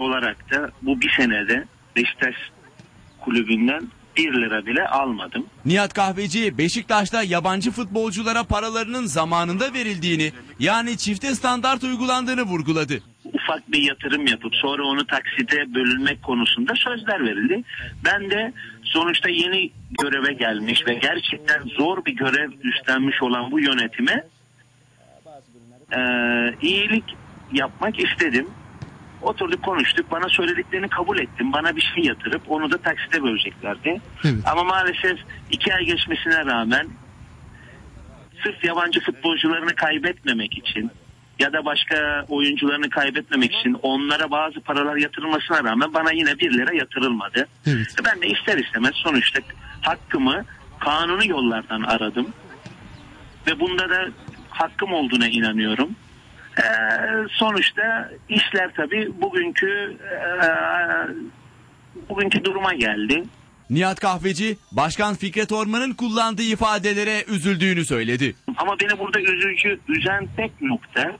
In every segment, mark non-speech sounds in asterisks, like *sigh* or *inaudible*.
olarak da bu bir senede Beşiktaş kulübünden 1 lira bile almadım. Nihat Kahveci Beşiktaş'ta yabancı futbolculara paralarının zamanında verildiğini yani çifte standart uygulandığını vurguladı. Ufak bir yatırım yapıp sonra onu taksite bölünmek konusunda sözler verildi. Ben de sonuçta yeni göreve gelmiş ve gerçekten zor bir görev üstlenmiş olan bu yönetime e, iyilik yapmak istedim. Oturduk konuştuk. Bana söylediklerini kabul ettim. Bana bir şey yatırıp onu da taksite böleceklerdi. Evet. Ama maalesef iki ay geçmesine rağmen sırf yabancı futbolcularını kaybetmemek için ya da başka oyuncularını kaybetmemek için onlara bazı paralar yatırılmasına rağmen bana yine bir lira yatırılmadı. Evet. Ben de ister istemez sonuçta hakkımı kanuni yollardan aradım. Ve bunda da hakkım olduğuna inanıyorum. Ee, sonuçta işler tabii bugünkü e, bugünkü duruma geldi. Nihat Kahveci, Başkan Fikret Orman'ın kullandığı ifadelere üzüldüğünü söyledi. Ama beni burada üzücü, üzen tek nokta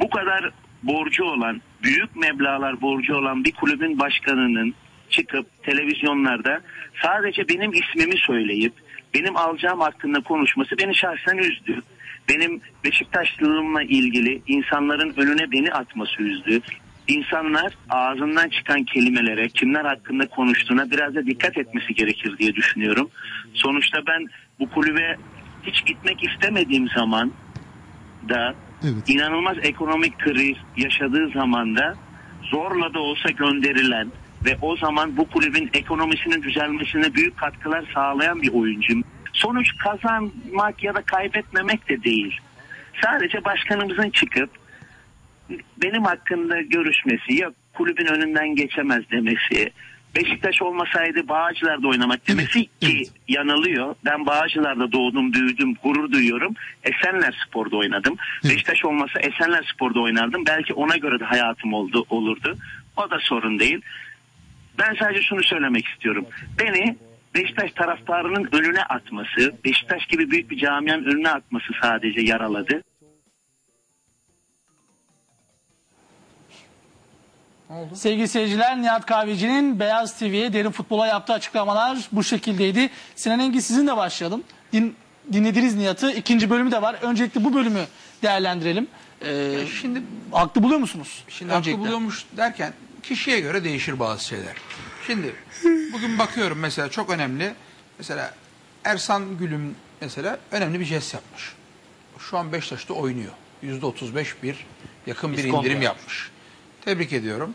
bu kadar borcu olan, büyük meblağlar borcu olan bir kulübün başkanının çıkıp televizyonlarda sadece benim ismimi söyleyip benim alacağım hakkında konuşması beni şahsen üzdü. Benim Beşiktaşlılığımla ilgili insanların önüne beni atması üzdü. İnsanlar ağzından çıkan kelimelere, kimler hakkında konuştuğuna biraz da dikkat etmesi gerekir diye düşünüyorum. Sonuçta ben bu kulübe hiç gitmek istemediğim zaman da Evet. inanılmaz ekonomik kriz yaşadığı zamanda zorla da olsa gönderilen ve o zaman bu kulübün ekonomisinin düzelmesine büyük katkılar sağlayan bir oyuncuyum. Sonuç kazanmak ya da kaybetmemek de değil. Sadece başkanımızın çıkıp benim hakkında görüşmesi ya kulübün önünden geçemez demesi Beşiktaş olmasaydı Bağcılar'da oynamak demesi Evet, ki evet. yanılıyor. Ben Bağcılar'da doğdum, büyüdüm, gurur duyuyorum. Esenler Spor'da oynadım. Beşiktaş olmasa Esenler Spor'da oynardım. Belki ona göre de hayatım oldu olurdu. O da sorun değil. Ben sadece şunu söylemek istiyorum. Beni Beşiktaş taraftarının önüne atması, Beşiktaş gibi büyük bir camianın önüne atması sadece yaraladı. Sevgili seyirciler Nihat Kahveci'nin Beyaz TV'ye derin futbola yaptığı açıklamalar bu şekildeydi. Sinan Engin sizinle başlayalım. Din, dinlediniz Nihat'ı. İkinci bölümü de var. Öncelikle bu bölümü değerlendirelim. Ee, Şimdi haklı buluyor musunuz? Şimdi haklı Öncelikle. buluyormuş derken kişiye göre değişir bazı şeyler. Şimdi bugün bakıyorum mesela çok önemli. Mesela Ersan Gülüm mesela önemli bir jest yapmış. Şu an Beşiktaş'ta oynuyor. Yüzde 35 bir yakın bir İskonto indirim yapmış. Tebrik ediyorum.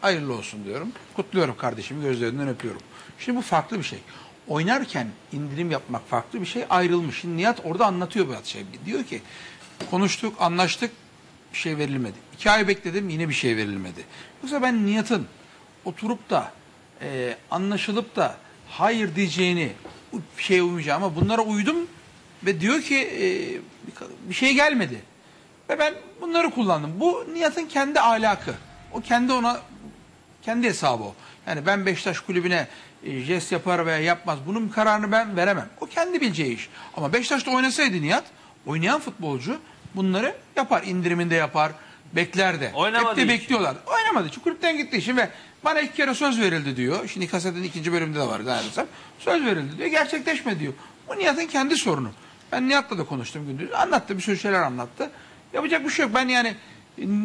Hayırlı olsun diyorum. Kutluyorum kardeşimi gözlerinden öpüyorum. Şimdi bu farklı bir şey. Oynarken indirim yapmak farklı bir şey ayrılmış. Şimdi Nihat orada anlatıyor bu şey. Diyor ki konuştuk, anlaştık bir şey verilmedi. İki ay bekledim yine bir şey verilmedi. Yoksa ben Nihat'ın oturup da e, anlaşılıp da hayır diyeceğini şeye uymayacağım ama bunlara uydum ve diyor ki e, bir- şey gelmedi. Ve ben bunları kullandım. Bu Nihat'ın kendi ahlakı. O kendi ona kendi hesabı o. Yani ben Beşiktaş kulübüne e, jest yapar veya yapmaz. Bunun kararını ben veremem. O kendi bileceği iş. Ama Beşiktaş'ta oynasaydı Nihat, oynayan futbolcu bunları yapar. İndiriminde yapar, bekler de. Oynamadığı Hep de için. bekliyorlar. Oynamadı. Çünkü kulüpten gittiği için ve bana iki kere söz verildi diyor. Şimdi kasetin ikinci bölümünde de var zannedersem. Söz verildi diyor. Gerçekleşme diyor. Bu Nihat'ın kendi sorunu. Ben Nihat'la da konuştum gündüz. Anlattı bir sürü şeyler anlattı. Yapacak bir şey yok. Ben yani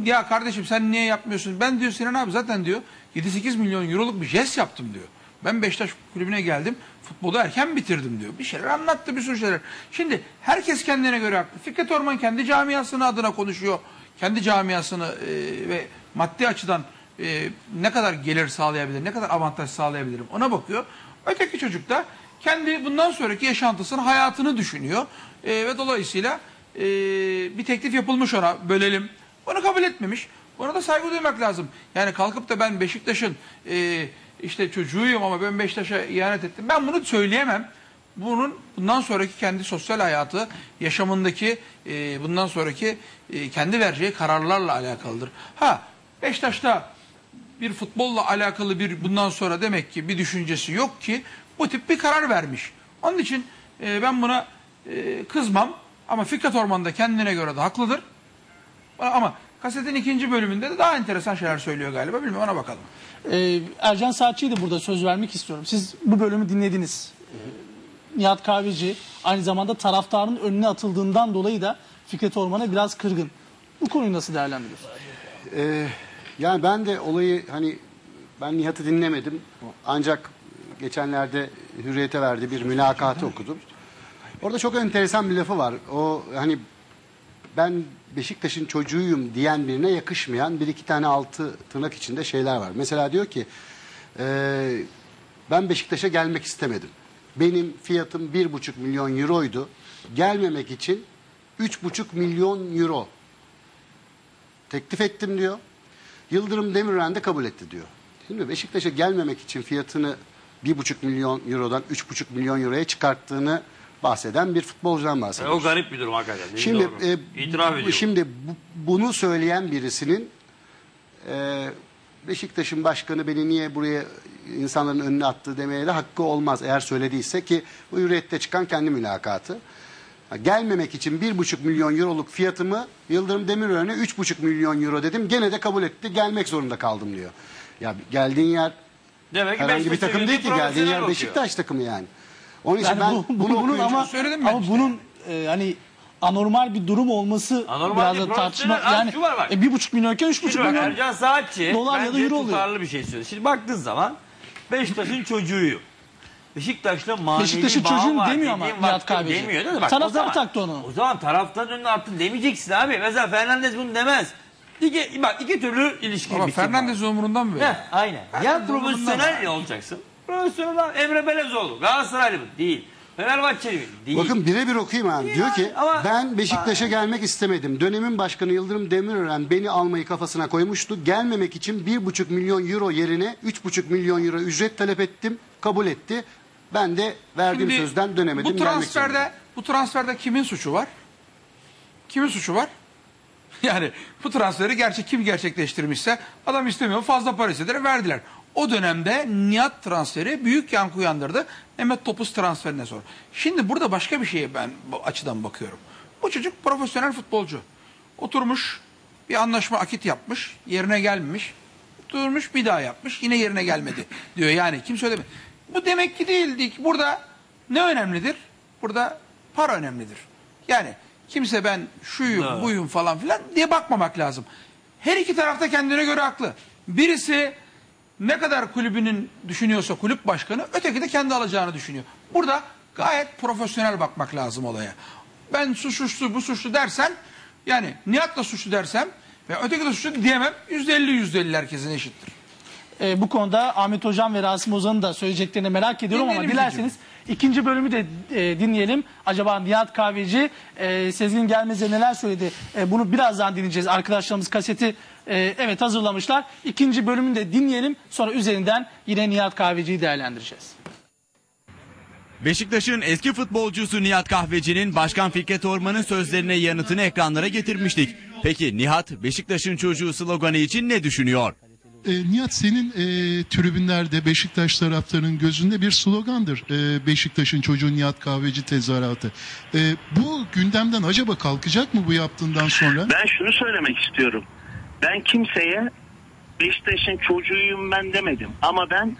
ya kardeşim sen niye yapmıyorsun? Ben diyor Sinan abi zaten diyor 7-8 milyon euroluk bir jest yaptım diyor. Ben Beşiktaş kulübüne geldim. Futbolu erken bitirdim diyor. Bir şeyler anlattı bir sürü şeyler. Şimdi herkes kendine göre haklı. Fikret Orman kendi camiasını adına konuşuyor. Kendi camiasını e, ve maddi açıdan e, ne kadar gelir sağlayabilir, ne kadar avantaj sağlayabilirim ona bakıyor. Öteki çocuk da kendi bundan sonraki yaşantısını, hayatını düşünüyor. E, ve dolayısıyla e, bir teklif yapılmış ona bölelim. Bunu kabul etmemiş. Buna da saygı duymak lazım. Yani kalkıp da ben Beşiktaş'ın e, işte çocuğuyum ama ben Beşiktaş'a ihanet ettim. Ben bunu söyleyemem. Bunun bundan sonraki kendi sosyal hayatı, yaşamındaki e, bundan sonraki e, kendi vereceği kararlarla alakalıdır. Ha Beşiktaş'ta bir futbolla alakalı bir bundan sonra demek ki bir düşüncesi yok ki bu tip bir karar vermiş. Onun için e, ben buna e, kızmam ama Fikret Orman da kendine göre de haklıdır. Ama Kasetin ikinci bölümünde de daha enteresan şeyler söylüyor galiba. Bilmiyorum ona bakalım. Ee, Ercan Saatçı'yı da burada söz vermek istiyorum. Siz bu bölümü dinlediniz. Nihat Kahveci aynı zamanda taraftarın önüne atıldığından dolayı da Fikret Orman'a biraz kırgın. Bu konuyu nasıl değerlendiriyorsun? Ee, yani ben de olayı hani ben Nihat'ı dinlemedim. Ancak geçenlerde Hürriyet'e verdiği bir mülakatı okudum. Orada çok enteresan bir lafı var. O hani ben Beşiktaş'ın çocuğuyum diyen birine yakışmayan bir iki tane altı tırnak içinde şeyler var. Mesela diyor ki "Ee, ben Beşiktaş'a gelmek istemedim. Benim fiyatım bir buçuk milyon euroydu. Gelmemek için üç buçuk milyon euro teklif ettim diyor. Yıldırım Demirören de kabul etti diyor. Şimdi Beşiktaş'a gelmemek için fiyatını bir buçuk milyon eurodan üç buçuk milyon euroya çıkarttığını bahseden bir futbolcudan E, bahsediyoruz. o garip bir durum hakikaten. Dediğin Şimdi doğru. e, İtiraf ediyorum. Şimdi bu- bunu söyleyen birisinin e, Beşiktaş'ın başkanı beni niye buraya insanların önüne attı demeye de hakkı olmaz eğer söylediyse ki bu hürriyette çıkan kendi mülakatı. Gelmemek için bir buçuk milyon euroluk fiyatımı Yıldırım Demirören'e üç buçuk milyon euro dedim. Gene de kabul etti. Gelmek zorunda kaldım diyor. Ya geldiğin yer Demek ki herhangi bir takım değil ki. Geldiğin yer bakıyor. Beşiktaş takımı yani. Onun için Yani ben bu, bu- bunu bunun ama, söyledim ama işte. bunun e, hani anormal bir durum olması Anormal biraz da tartışma. Yani e, bir buçuk milyonken üç buçuk Şimdi bak milyon. Ercan Saatçi Dolar ya da euro oluyor. tutarlı bir şey söylüyor. Şimdi baktığın zaman Beşiktaş'ın çocuğuyum. Beşiktaş'la manevi Beşiktaş'ın bağım çocuğum var demiyor ama Nihat vakti Kahveci. Demiyor değil mi? Bak, Taraftar o zaman- taktı onu. O zaman taraftarın önüne attın demeyeceksin abi. Mesela Fernandez bunu demez. İki, bak iki türlü ilişki Ama biçimi var. Fernandez umurundan mı böyle? Heh, aynen. Ya profesyonel ne olacaksın? Profesyonel adam. Emre Belezoğlu. Galatasaraylı mı? Değil. Fenerbahçeli mi? Değil. Bakın birebir okuyayım abi. Diyor ki ama- ben Beşiktaş'a gelmek istemedim. Dönemin başkanı Yıldırım Demirören beni almayı kafasına koymuştu. Gelmemek için bir buçuk milyon euro yerine üç buçuk milyon euro ücret talep ettim. Kabul etti. Ben de verdiğim Şimdi sözden dönemedim. Bu transferde bu transferde kimin suçu var? Kimin suçu var? *laughs* Yani bu transferi gerçek kim gerçekleştirmişse adam istemiyor fazla para istediler verdiler. O dönemde Nihat transferi büyük yankı uyandırdı. Mehmet Topuz transferine sonra. Şimdi burada başka bir şeye ben bu açıdan bakıyorum. Bu çocuk profesyonel futbolcu. Oturmuş bir anlaşma akit yapmış yerine gelmemiş. Oturmuş bir daha yapmış yine yerine gelmedi *laughs* diyor yani kim söylemedi. Bu demek ki değildi ki burada ne önemlidir? Burada para önemlidir. Yani kimse ben şuyum Evet. buyum falan filan diye bakmamak lazım. Her iki tarafta kendine göre haklı. Birisi ne kadar kulübünün düşünüyorsa kulüp başkanı öteki de kendi alacağını düşünüyor. Burada gayet profesyonel bakmak lazım olaya. Ben su suçlu bu suçlu dersen yani Nihat da suçlu dersem ve öteki de suçlu diyemem. Yüzde elli yüzde elli herkesin eşittir. E, bu konuda Ahmet Hocam ve Rasim Ozan'ın da söyleyeceklerini merak ediyorum ama Dinleyelim dilerseniz ikinci bölümü de e, dinleyelim. Acaba Nihat Kahveci e, Sezgin Gelmez'e neler söyledi? E, bunu birazdan dinleyeceğiz. Arkadaşlarımız kaseti e, evet hazırlamışlar. İkinci bölümünü de dinleyelim. Sonra üzerinden yine Nihat Kahveci'yi değerlendireceğiz. Beşiktaş'ın eski futbolcusu Nihat Kahveci'nin Başkan Fikret Orman'ın sözlerine yanıtını ekranlara getirmiştik. Peki Nihat Beşiktaş'ın çocuğu sloganı için ne düşünüyor? E, Nihat senin e, tribünlerde Beşiktaş taraftarının gözünde bir slogandır. E, Beşiktaş'ın çocuğu Nihat Kahveci tezahüratı. E, bu gündemden acaba kalkacak mı bu yaptığından sonra? Ben şunu söylemek istiyorum. Ben kimseye Beşiktaş'ın çocuğuyum ben demedim. Ama ben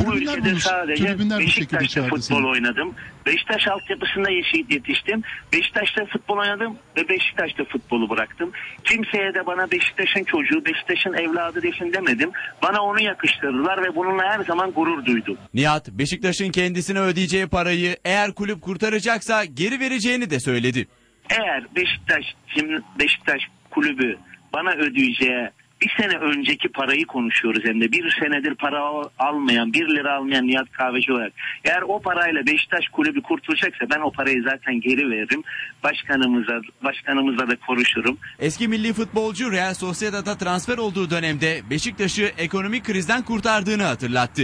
bu ülkede sadece bu şekilde Beşiktaş'ta futbol seni. oynadım. Beşiktaş altyapısında yetiştim. Beşiktaş'ta futbol oynadım ve Beşiktaş'ta futbolu bıraktım. Kimseye de bana Beşiktaş'ın çocuğu, Beşiktaş'ın evladı desin demedim. Bana onu yakıştırdılar ve bununla her zaman gurur duydum. Nihat Beşiktaş'ın kendisine ödeyeceği parayı eğer kulüp kurtaracaksa geri vereceğini de söyledi. Eğer Beşiktaş şimdi Beşiktaş kulübü bana ödeyeceği bir sene önceki parayı konuşuyoruz hem de. Bir senedir para al- almayan bir lira almayan Nihat Kahveci olarak. Eğer o parayla Beşiktaş kulübü kurtulacaksa ben o parayı zaten geri veririm. Başkanımıza başkanımızla da konuşurum. Eski milli futbolcu Real Sociedad'a transfer olduğu dönemde Beşiktaş'ı ekonomik krizden kurtardığını hatırlattı.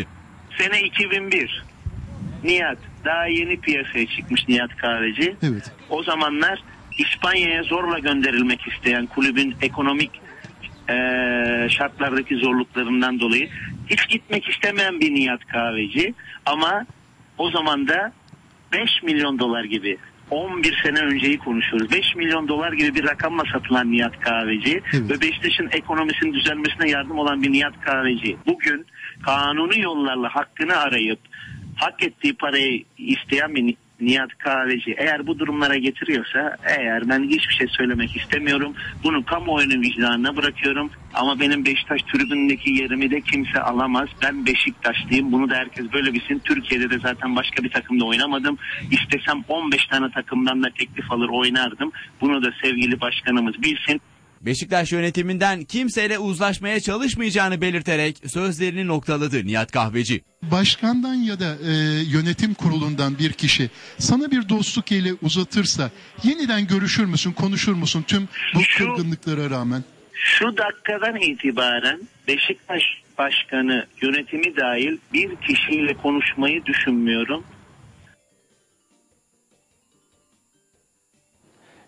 sene 2001 Nihat daha yeni piyasaya çıkmış Nihat Kahveci. Evet. O zamanlar İspanya'ya zorla gönderilmek isteyen kulübün ekonomik eee, şartlardaki zorluklarından dolayı hiç gitmek istemeyen bir Nihat Kahveci ama o zaman da 5 milyon dolar gibi 11 sene önceyi konuşuyoruz. 5 milyon dolar gibi bir rakamla satılan Nihat Kahveci Evet. ve Beşiktaş'ın ekonomisinin düzelmesine yardım olan bir Nihat Kahveci. Bugün kanuni yollarla hakkını arayıp hak ettiği parayı isteyen bir Nihat Kahveci eğer bu durumlara getiriyorsa eğer ben hiçbir şey söylemek istemiyorum. Bunu kamuoyunun vicdanına bırakıyorum. Ama benim Beşiktaş tribünündeki yerimi de kimse alamaz. Ben Beşiktaşlıyım. Bunu da herkes böyle bilsin. Türkiye'de de zaten başka bir takımda oynamadım. İstesem 15 tane takımdan da teklif alır oynardım. Bunu da sevgili başkanımız bilsin. Beşiktaş yönetiminden kimseyle uzlaşmaya çalışmayacağını belirterek sözlerini noktaladı Nihat Kahveci. Başkandan ya da e, yönetim kurulundan bir kişi sana bir dostluk eli uzatırsa yeniden görüşür müsün, konuşur musun tüm bu Şu- kırgınlıklara rağmen? Şu dakikadan itibaren Beşiktaş Başkanı yönetimi dahil bir kişiyle konuşmayı düşünmüyorum.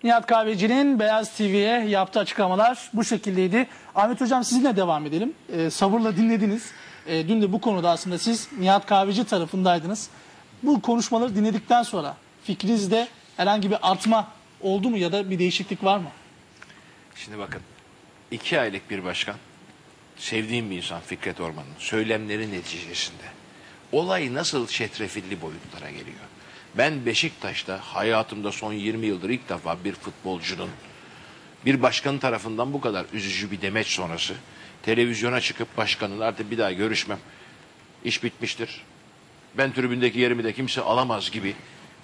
Nihat Kahveci'nin Beyaz TV'ye yaptığı açıklamalar bu şekildeydi. Ahmet Hocam sizinle devam edelim. Ee, sabırla dinlediniz. Ee, dün de bu konuda aslında siz Nihat Kahveci tarafındaydınız. Bu konuşmaları dinledikten sonra fikrinizde herhangi bir artma oldu mu ya da bir değişiklik var mı? Şimdi bakın iki aylık bir başkan sevdiğim bir insan Fikret Orman'ın söylemleri neticesinde olay nasıl çetrefilli boyutlara geliyor. Ben Beşiktaş'ta hayatımda son 20 yıldır ilk defa bir futbolcunun bir başkanın tarafından bu kadar üzücü bir demeç sonrası televizyona çıkıp başkanın artık bir daha görüşmem iş bitmiştir. Ben tribündeki yerimi de kimse alamaz gibi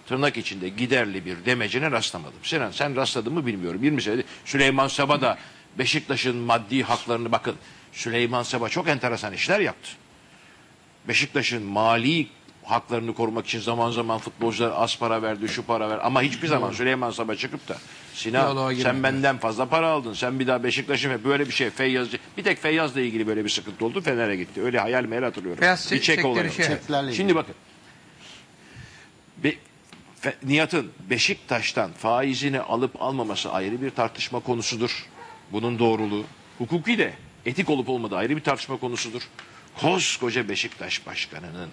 tırnak içinde giderli bir demecine rastlamadım. Sinan sen rastladın mı bilmiyorum. 20 senedir Süleyman Seba da Beşiktaş'ın maddi haklarını bakın. Süleyman Seba çok enteresan işler yaptı. Beşiktaş'ın mali haklarını korumak için zaman zaman futbolcular az para verdi, şu para ver. Ama hiçbir zaman Süleyman Saba çıkıp da Sinan sen benden fazla para aldın. Sen bir daha Beşiktaş'ın ve böyle bir şey Feyyazcı. Bir tek Feyyaz'la ilgili böyle bir sıkıntı oldu. Fener'e gitti. Öyle hayal meyal hatırlıyorum. Feyyaz bir çek- olayı. şey- Şimdi bakın. Be, Fe- Nihat'ın Beşiktaş'tan faizini alıp almaması ayrı bir tartışma konusudur. Bunun doğruluğu. Hukuki de etik olup olmadığı ayrı bir tartışma konusudur. Koskoca Beşiktaş başkanının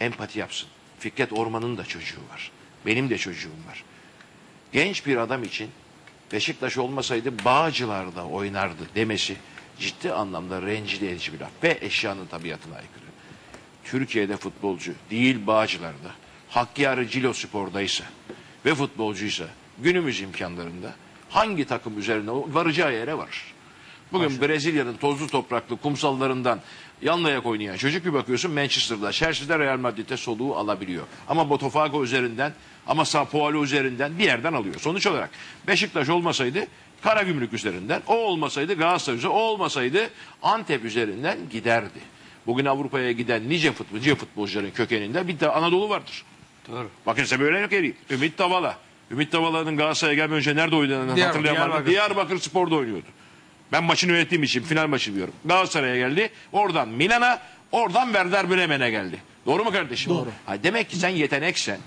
empati yapsın. Fikret Orman'ın da çocuğu var. Benim de çocuğum var. Genç bir adam için Beşiktaş olmasaydı Bağcılar'da oynardı demesi ciddi anlamda rencide edici bir laf. Ve eşyanın tabiatına aykırı. Türkiye'de futbolcu değil Bağcılar'da Hakkari Cilo Spor'daysa ve futbolcuysa günümüz imkanlarında hangi takım üzerine varacağı yere varır. Bugün Brezilya'nın tozlu topraklı kumsallarından yan ayak oynayan çocuk bir bakıyorsun Manchester'da, Chelsea'de Real Madrid'de soluğu alabiliyor. Ama Botafogo üzerinden ama Sao Paulo üzerinden bir yerden alıyor. Sonuç olarak Beşiktaş olmasaydı Karagümrük üzerinden, o olmasaydı Galatasaray üzerinden, o olmasaydı Antep üzerinden giderdi. Bugün Avrupa'ya giden nice futbolcu, futbolcuların kökeninde bir de Anadolu vardır. Doğru. Bakın size böyle örnek vereyim. Ümit Davala. Ümit Davala'nın Galatasaray'a gelmeden önce nerede oynadığını Diyar- hatırlayan? Diyarbakır. Diyarbakır Spor'da oynuyordu. Ben maçını yönettiğim için final maçı diyorum. Galatasaray'a geldi. Oradan Milan'a, oradan Werder Bremen'e geldi. Doğru mu kardeşim? Doğru. Ha, demek ki sen yeteneksen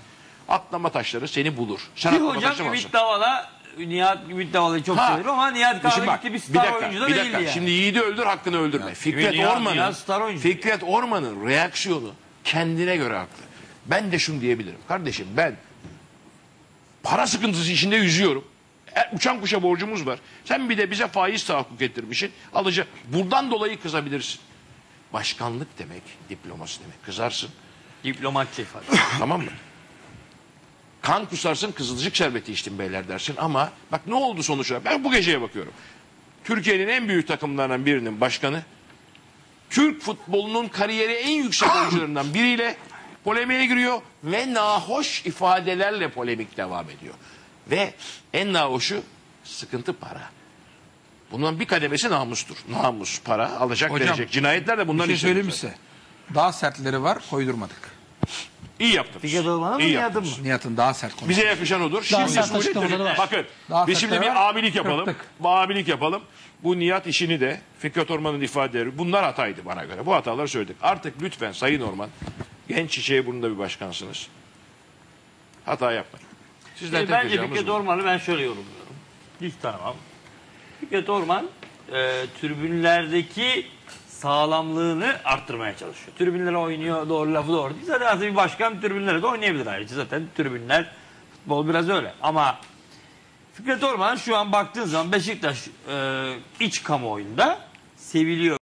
atlama taşları seni bulur. Sen Ki atlama hocam taşı. Ümit Davala Nihat Ümit Davala'yı çok Ha. severim ama Nihat Şimdi Kahve bak, gitti bir bir star dakika, oyuncu da bir değildi dakika. yani. Şimdi yiğidi öldür hakkını öldürme. Fikret Nihat- Orman'ın Nihat star oyuncu. Fikret Orman'ın reaksiyonu kendine göre haklı. Ben de şunu diyebilirim. Kardeşim ben para sıkıntısı içinde yüzüyorum. E, uçan kuşa borcumuz var. Sen bir de bize faiz tahakkuk ettirmişsin. Alıcı. Buradan dolayı kızabilirsin. Başkanlık demek, diploması demek. Kızarsın. Diplomatçı ifade. *coughs* Tamam mı? Kan kusarsın kızılcık şerbeti içtin beyler dersin ama bak ne oldu sonuç olarak? Ben bu geceye bakıyorum. Türkiye'nin en büyük takımlarından birinin başkanı Türk futbolunun kariyeri en yüksek *coughs* oyuncularından biriyle polemiğe giriyor ve nahoş ifadelerle polemik devam ediyor. Ve en nahoşu sıkıntı para. Bundan bir kademesi namustur. Namus, para, alacak Hocam, verecek. Cinayetler de Bir bundan şey söyleyeyim zaten. size? Daha sertleri var koydurmadık. İyi yaptınız. Fikret Orman'a mı yaptınız. mı? Nihat'ın daha sert konusu. Bize yakışan odur. Daha Şimdi sert açıklamaları var. Bakın Daha biz şimdi bir abilik yapalım. Kırptık. Abilik yapalım. Bu Nihat işini de Fikret Orman'ın ifadeleri bunlar hataydı bana göre. Bu hataları söyledik. Artık lütfen Sayın Orman genç çiçeği burnunda bir başkansınız. Hata yapmayın. Sizden Şimdi tek bence Fikret. Orman'ı ben şöyle yorumluyorum. Hiç tanımam. Fikret Orman e, tribünlerdeki sağlamlığını arttırmaya çalışıyor. Tribünlere oynuyor doğru lafı doğru değil. Zaten bir başkan tribünlere de oynayabilir ayrıca. Zaten tribünler futbol biraz öyle. Ama Fikret Orman şu an baktığın zaman Beşiktaş e, iç kamuoyunda seviliyor.